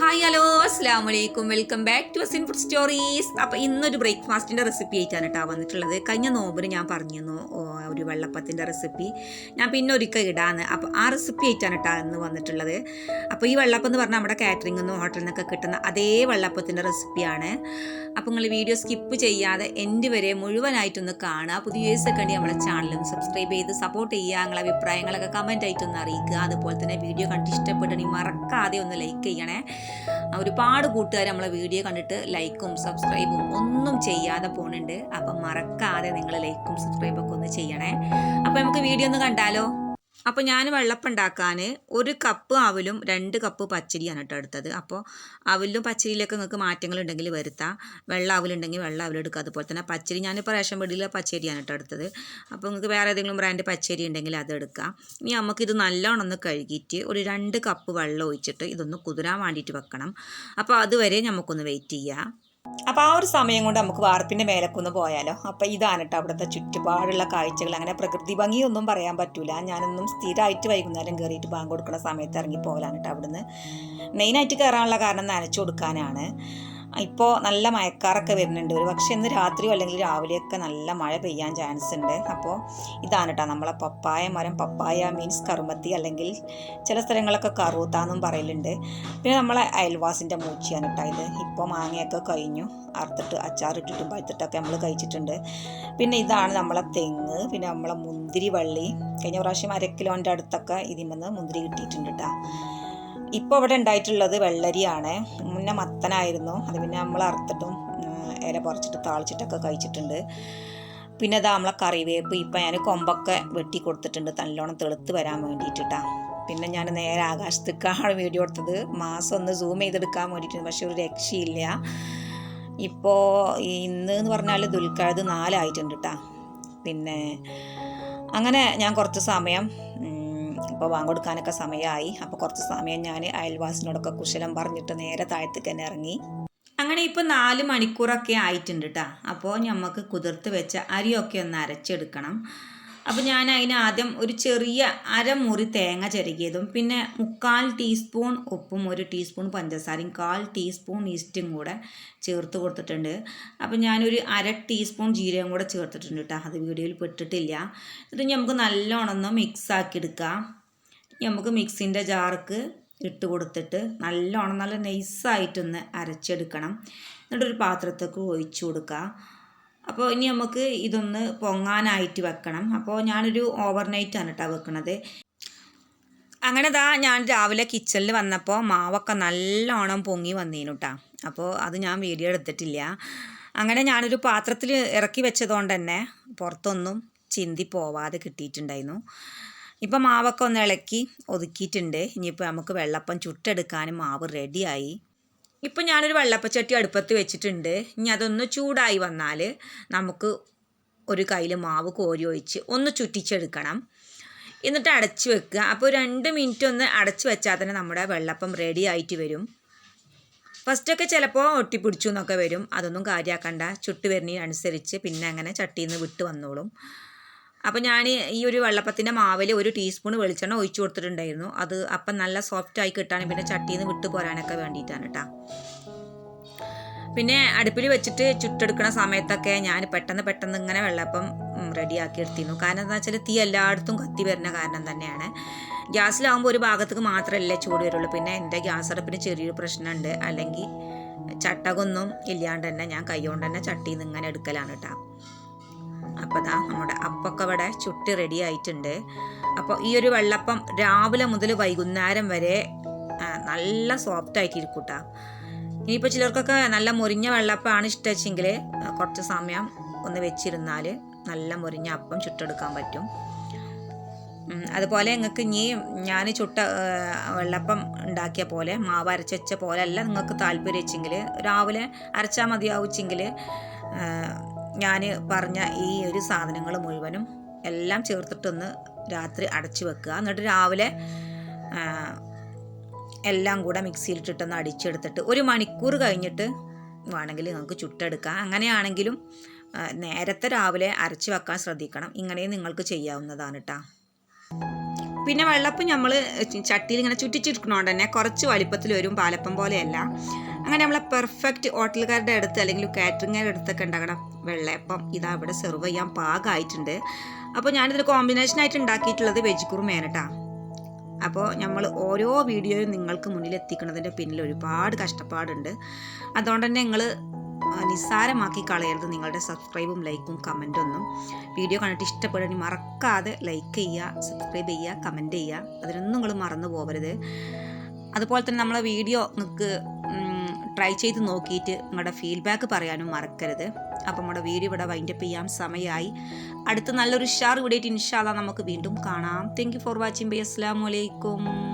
సహాయాలు അസ്സാം വലൈക്കും welcome back to Asin food stories അപ്പോൾ ഇന്നൊരു ബ്രേക്ക്ഫാസ്റ്റിന്റെ റെസിപ്പി ആയിട്ടാണ് കേട്ടോ വന്നിട്ടുള്ളത്. കഴിഞ്ഞ നോമ്പിന് ഞാൻ പറഞ്ഞിരുന്നു ഒരു വെള്ളപ്പത്തിന്റെ റെസിപ്പി ഞാൻ പിന്നെ ഒരിക്കൽ ഇടാന്ന്. അപ്പോൾ ആ റെസിപ്പി ആയിട്ടാണ് കേട്ടോ ഇന്ന് വന്നിട്ടുള്ളത്. അപ്പോൾ ഈ വെള്ളപ്പം എന്ന് പറഞ്ഞാൽ നമ്മുടെ കാറ്ററിംഗിൽ നിന്നും ഹോട്ടലിൽ നിന്നൊക്കെ കിട്ടുന്ന അതേ വെള്ളപ്പത്തിന്റെ റെസിപ്പിയാണ് അപ്പോൾ നിങ്ങൾ വീഡിയോ സ്കിപ്പ് ചെയ്യാതെ എന്റെ വരെ മുഴുവനായിട്ടൊന്ന് കാണുക. പുതിയ വ്യൂസൊക്കെ ഉണ്ടെങ്കിൽ നമ്മളെ ചാനലും സബ്സ്ക്രൈബ് ചെയ്ത് സപ്പോർട്ട് ചെയ്യുക. നിങ്ങളെ അഭിപ്രായങ്ങളൊക്കെ കമന്റ് ആയിട്ടൊന്ന് അറിയിക്കുക. അതുപോലെ തന്നെ വീഡിയോ കണ്ട് ഇഷ്ടപ്പെട്ടുണ്ടെങ്കിൽ മറക്കാതെ ഒന്ന് ലൈക്ക് ചെയ്യണേ. ഒരുപാട് കൂട്ടുകാർ നമ്മളെ വീഡിയോ കണ്ടിട്ട് ലൈക്കും സബ്സ്ക്രൈബും ഒന്നും ചെയ്യാതെ പോകുന്നുണ്ട് അപ്പം മറക്കാതെ നിങ്ങൾ ലൈക്കും സബ്സ്ക്രൈബൊക്കെ ഒന്ന് ചെയ്യണേ. അപ്പം നമുക്ക് വീഡിയോ ഒന്ന് കണ്ടാലോ? അപ്പോൾ ഞാൻ വെള്ളപ്പം ഉണ്ടാക്കാൻ ഒരു കപ്പ് അവലും രണ്ട് കപ്പ് പച്ചരിയാണ് കേട്ടോ എടുത്തത്. അപ്പോൾ അവലും പച്ചരിയിലൊക്കെ നിങ്ങൾക്ക് മാറ്റങ്ങൾ ഉണ്ടെങ്കിൽ വരുത്താം. വെള്ള അവലുണ്ടെങ്കിൽ വെള്ള അവലെടുക്കുക അതുപോലെ തന്നെ പച്ചരി ഞാനിപ്പോൾ റേഷൻ വീടിലെ പച്ചരിയാണ് കേട്ടോ എടുത്തത്. അപ്പോൾ നിങ്ങൾക്ക് വേറെ ഏതെങ്കിലും ബ്രാൻഡ് പച്ചരി ഉണ്ടെങ്കിൽ അത് എടുക്കാം. ഇനി നമുക്കിത് നല്ലോണം ഒന്ന് കഴുകിയിട്ട് ഒരു രണ്ട് കപ്പ് വെള്ളം ഒഴിച്ചിട്ട് ഇതൊന്ന് കുതിരാൻ വേണ്ടിയിട്ട് വെക്കണം. അപ്പോൾ അതുവരെ നമുക്കൊന്ന് വെയിറ്റ് ചെയ്യാം. അപ്പോൾ ആ ഒരു സമയം കൊണ്ട് നമുക്ക് വാർപ്പിന്റെ മേലക്കൊന്ന് പോയാലോ? അപ്പോൾ ഇതാണ് കേട്ടോ അവിടുത്തെ ചുറ്റുപാടുള്ള കാഴ്ചകൾ. അങ്ങനെ പ്രകൃതി ഭംഗിയൊന്നും പറയാൻ പറ്റൂല. ഞാനൊന്നും സ്ഥിരമായിട്ട് വൈകുന്നേരം കയറിയിട്ട് ബാങ്ക് കൊടുക്കുന്ന സമയത്ത് ഇറങ്ങി പോകലാണ് കേട്ടോ അവിടുന്ന് മെയിനായിട്ട് കയറാനുള്ള കാരണം നനച്ചു കൊടുക്കാനാണ്. ഇപ്പോൾ നല്ല മഴക്കാറൊക്കെ വരുന്നുണ്ട്. ഒരു പക്ഷേ ഇന്ന് രാത്രിയോ അല്ലെങ്കിൽ രാവിലെയൊക്കെ നല്ല മഴ പെയ്യാൻ ചാൻസ് ഉണ്ട്. അപ്പോൾ ഇതാണ് കേട്ടോ നമ്മളെ പപ്പായ മരം. പപ്പായ മീൻസ് കറുമത്തി അല്ലെങ്കിൽ ചില സ്ഥലങ്ങളൊക്കെ കറൂത്താന്നും പറയലുണ്ട്. പിന്നെ നമ്മളെ അയൽവാസിന്റെ മൂച്ചിയാണ് കേട്ടോ ഇത്. ഇപ്പോൾ മാങ്ങയൊക്കെ കഴിഞ്ഞു. അറുത്തിട്ട് അച്ചാറിട്ടിട്ടും പഴുത്തിട്ടൊക്കെ നമ്മൾ കഴിച്ചിട്ടുണ്ട്. പിന്നെ ഇതാണ് നമ്മളെ തെങ്ങ്. പിന്നെ നമ്മളെ മുന്തിരി വള്ളി കഴിഞ്ഞ പ്രാവശ്യം അര കിലോന്റെ അടുത്തൊക്കെ ഇതിൽ നിന്ന് മുന്തിരി കിട്ടിയിട്ടുണ്ട് കേട്ടോ ഇപ്പോൾ ഇവിടെ ഉണ്ടായിട്ടുള്ളത് വെള്ളരിയാണ്. മുന്നേ മത്തനായിരുന്നു. അത് പിന്നെ നമ്മൾ അറുത്തിട്ടും ഇല പറിച്ചിട്ട് താളിച്ചിട്ടൊക്കെ കഴിച്ചിട്ടുണ്ട്. പിന്നെ ഇതാ നമ്മളെ കറിവേപ്പ് ഇപ്പം ഞാൻ കൊമ്പൊക്കെ വെട്ടി കൊടുത്തിട്ടുണ്ട്. നല്ലോണം തെളുത്ത് വരാൻ വേണ്ടിയിട്ടിട്ടാണ് പിന്നെ ഞാൻ നേരെ ആകാശത്തേക്കാണ് വീഡിയോ എടുത്തത്. മാസം ഒന്ന് സൂം ചെയ്തെടുക്കാൻ വേണ്ടിയിട്ടുണ്ട്. പക്ഷെ ഒരു രക്ഷയില്ല. ഇപ്പോൾ ഇന്ന് എന്ന് പറഞ്ഞാൽ ദുൽക്കഴത് നാലായിട്ടുണ്ട് കേട്ടോ പിന്നെ അങ്ങനെ ഞാൻ കുറച്ച് സമയം ഇപ്പോൾ വാങ്ങൊടുക്കാനൊക്കെ സമയമായി അപ്പോൾ കുറച്ച് സമയം ഞാൻ അയൽവാസിനോടൊക്കെ കുശലം പറഞ്ഞിട്ട് നേരെ താഴത്തേക്ക് തന്നെ ഇറങ്ങി. അങ്ങനെ ഇപ്പോൾ നാല് മണിക്കൂറൊക്കെ ആയിട്ടുണ്ട് കേട്ടോ അപ്പോൾ നമുക്ക് കുതിർത്ത് വെച്ച അരിയൊക്കെ ഒന്ന് അരച്ചെടുക്കണം. അപ്പോൾ ഞാൻ അതിന് ആദ്യം ഒരു ചെറിയ അരമുറി തേങ്ങ ചിരകിയതും പിന്നെ മുക്കാൽ ടീസ്പൂൺ ഉപ്പും ഒരു ടീസ്പൂൺ പഞ്ചസാരയും കാൽ ടീസ്പൂൺ ഈസ്റ്റും കൂടെ ചേർത്ത് കൊടുത്തിട്ടുണ്ട്. അപ്പോൾ ഞാനൊരു അര ടീസ്പൂൺ ജീരകം കൂടെ ചേർത്തിട്ടുണ്ട് കേട്ടോ അത് വീഡിയോയിൽ പെട്ടിട്ടില്ല. എന്നിട്ട് നമുക്ക് നല്ലോണം ഒന്ന് മിക്സ് ആക്കി എടുക്കാം. നമുക്ക് മിക്സിന്റെ ജാർക്ക് ഇട്ട് കൊടുത്തിട്ട് നല്ലോണം നല്ല നൈസായിട്ടൊന്ന് അരച്ചെടുക്കണം. എന്നിട്ടൊരു പാത്രത്തേക്ക് ഒഴിച്ചു കൊടുക്കുക. അപ്പോൾ ഇനി നമുക്ക് ഇതൊന്ന് പൊങ്ങാനായിട്ട് വെക്കണം. അപ്പോൾ ഞാനൊരു ഓവർനൈറ്റാണ് കേട്ടോ വെക്കണത്. അങ്ങനെ ദാ ഞാൻ രാവിലെ കിച്ചണിൽ വന്നപ്പോൾ മാവൊക്കെ നല്ലോണം പൊങ്ങി വന്നീനു കേട്ടോ അപ്പോൾ അത് ഞാൻ വീഡിയോ എടുത്തിട്ടില്ല. അങ്ങനെ ഞാനൊരു പാത്രത്തിൽ ഇറക്കി വെച്ചതുകൊണ്ട് തന്നെ പുറത്തൊന്നും ചിന്തി പോവാതെ കിട്ടിയിട്ടുണ്ടായിരുന്നു. ഇപ്പം മാവൊക്കെ ഒന്ന് ഇളക്കി ഒതുക്കിയിട്ടുണ്ട്. ഇനിയിപ്പോൾ നമുക്ക് വെള്ളപ്പം ചുട്ടെടുക്കാനും മാവ് റെഡിയായി. ഇപ്പം ഞാനൊരു വെള്ളപ്പച്ചട്ടി അടുപ്പത്ത് വെച്ചിട്ടുണ്ട്. ഇനി അതൊന്ന് ചൂടായി വന്നാൽ നമുക്ക് ഒരു കയ്യിൽ മാവ് കോരി ഒഴിച്ച് ഒന്ന് ചുറ്റിച്ചെടുക്കണം. എന്നിട്ട് അടച്ചു വെക്കുക. അപ്പോൾ രണ്ട് മിനിറ്റ് ഒന്ന് അടച്ചു വെച്ചാൽ തന്നെ നമ്മുടെ വെള്ളപ്പം റെഡി ആയിട്ട് വരും. ഫസ്റ്റൊക്കെ ചിലപ്പോൾ ഒട്ടിപ്പിടിച്ചു എന്നൊക്കെ വരും. അതൊന്നും കാര്യമാക്കണ്ട ചുട്ട് വരുന്നതിനനുസരിച്ച് പിന്നെ അങ്ങനെ ചട്ടിയിൽ നിന്ന് വിട്ട് വന്നോളും. അപ്പോൾ ഞാൻ ഈ ഒരു വെള്ളപ്പത്തിന്റെ മാവിൽ ഒരു ടീസ്പൂൺ വെളിച്ചെണ്ണ ഒഴിച്ചു കൊടുത്തിട്ടുണ്ടായിരുന്നു. അത് അപ്പം നല്ല സോഫ്റ്റ് ആയി കിട്ടാനും പിന്നെ ചട്ടിയിൽ നിന്ന് വിട്ടു പോരാനൊക്കെ വേണ്ടിയിട്ടാണ് കേട്ടോ പിന്നെ അടുപ്പിൽ വെച്ചിട്ട് ചുട്ടെടുക്കുന്ന സമയത്തൊക്കെ ഞാൻ പെട്ടെന്ന് പെട്ടെന്ന് ഇങ്ങനെ വെള്ളപ്പം റെഡിയാക്കി എടുത്തിരുന്നു. കാരണം എന്താ വെച്ചാൽ തീ എല്ലായിടത്തും കത്തി വരുന്ന കാരണം തന്നെയാണ്. ഗ്യാസിലാവുമ്പോൾ ഒരു ഭാഗത്തേക്ക് മാത്രമല്ലേ ചൂട് വരുള്ളൂ. പിന്നെ എന്റെ ഗ്യാസ് അടുപ്പിന് ചെറിയൊരു പ്രശ്നമുണ്ട് അല്ലെങ്കിൽ ചട്ടകൊന്നും ഇല്ലാണ്ട് തന്നെ ഞാൻ കൈ കൊണ്ട് തന്നെ ചട്ടിയിൽ നിന്ന് ഇങ്ങനെ എടുക്കലാണ് കേട്ടോ അപ്പോൾ ദാ നമ്മുടെ അപ്പൊക്കെ ഇവിടെ ചുട്ട് റെഡി ആയിട്ടുണ്ട്. അപ്പോൾ ഈ ഒരു വെള്ളപ്പം രാവിലെ മുതൽ വൈകുന്നേരം വരെ നല്ല സോഫ്റ്റ് ആയിട്ടിരിക്കും കേട്ടോ ഇനിയിപ്പോൾ ചിലർക്കൊക്കെ നല്ല മുരിഞ്ഞ വെള്ളപ്പമാണ് ഇഷ്ടമെങ്കിൽ കുറച്ച് സമയം ഒന്ന് വെച്ചിരുന്നാൽ നല്ല മുരിഞ്ഞ അപ്പം ചുട്ടെടുക്കാൻ പറ്റും. അതുപോലെ നിങ്ങൾക്ക് ഇനി ഞാൻ ചുട്ട വെള്ളപ്പം ഉണ്ടാക്കിയ പോലെ മാവ് അരച്ച് വെച്ച പോലെ അല്ല നിങ്ങൾക്ക് താല്പര്യം വെച്ചെങ്കിൽ രാവിലെ അരച്ചാൽ മതിയാവുച്ചെങ്കിൽ ഞാൻ പറഞ്ഞ ഈ ഒരു സാധനങ്ങൾ മുഴുവനും എല്ലാം ചേർത്തിട്ടൊന്ന് രാത്രി അടച്ചു വെക്കുക. എന്നിട്ട് രാവിലെ എല്ലാം കൂടെ മിക്സിയിലിട്ടിട്ടൊന്ന് അടിച്ചെടുത്തിട്ട് ഒരു മണിക്കൂർ കഴിഞ്ഞിട്ട് വേണമെങ്കിൽ നിങ്ങൾക്ക് ചുട്ടെടുക്കാം. അങ്ങനെയാണെങ്കിലും നേരത്തെ രാവിലെ അരച്ച് വെക്കാൻ ശ്രദ്ധിക്കണം. ഇങ്ങനെയും നിങ്ങൾക്ക് ചെയ്യാവുന്നതാണ് കേട്ടോ പിന്നെ വെള്ളപ്പം നമ്മൾ ചട്ടിയിൽ ഇങ്ങനെ ചുറ്റിച്ചിരിക്കണോണ്ട് തന്നെ കുറച്ച് വലിപ്പത്തിൽ വരും പാലപ്പം പോലെയല്ല. അങ്ങനെ നമ്മളെ പെർഫെക്റ്റ് ഹോട്ടലുകാരുടെ അടുത്ത് അല്ലെങ്കിൽ കാറ്ററിങ്ങുകാരുടെ അടുത്തൊക്കെ ഉണ്ടാകണം വെള്ളയപ്പം ഇതാ ഇവിടെ സെർവ് ചെയ്യാൻ പാകമായിട്ടുണ്ട് അപ്പോൾ ഞാനിതിൽ കോമ്പിനേഷനായിട്ട് ഉണ്ടാക്കിയിട്ടുള്ളത് വെജ് കുറുമേനട്ടാ അപ്പോൾ നമ്മൾ ഓരോ വീഡിയോയും നിങ്ങൾക്ക് മുന്നിൽ എത്തിക്കുന്നതിന്റെ പിന്നിൽ ഒരുപാട് കഷ്ടപ്പാടുണ്ട്. അതുകൊണ്ട് തന്നെ നിങ്ങൾ നിസ്സാരമാക്കി കളയരുത്. നിങ്ങളുടെ സബ്സ്ക്രൈബും ലൈക്കും കമന്റും ഒന്നും. വീഡിയോ കണ്ടിട്ട് ഇഷ്ടപ്പെടുകയാണെങ്കിൽ മറക്കാതെ ലൈക്ക് ചെയ്യുക സബ്സ്ക്രൈബ് ചെയ്യുക കമന്റ് ചെയ്യുക. അതിനൊന്നും നിങ്ങൾ മറന്നു പോകരുത് അതുപോലെ തന്നെ നമ്മളെ വീഡിയോ നിങ്ങൾക്ക് ട്രൈ ചെയ്ത് നോക്കിയിട്ട് നിങ്ങളുടെ ഫീഡ്ബാക്ക് പറയാനും മറക്കരുത്. അപ്പം നമ്മുടെ വീഡിയോ ഇവിടെ വൈൻഡപ്പ് ചെയ്യാൻ സമയമായി അടുത്ത നല്ലൊരു ഉഷാർ ഇവിടെ ഇൻഷാല്ല നമുക്ക് വീണ്ടും കാണാം. Thank for watching bye. അസ്സാം വലൈക്കും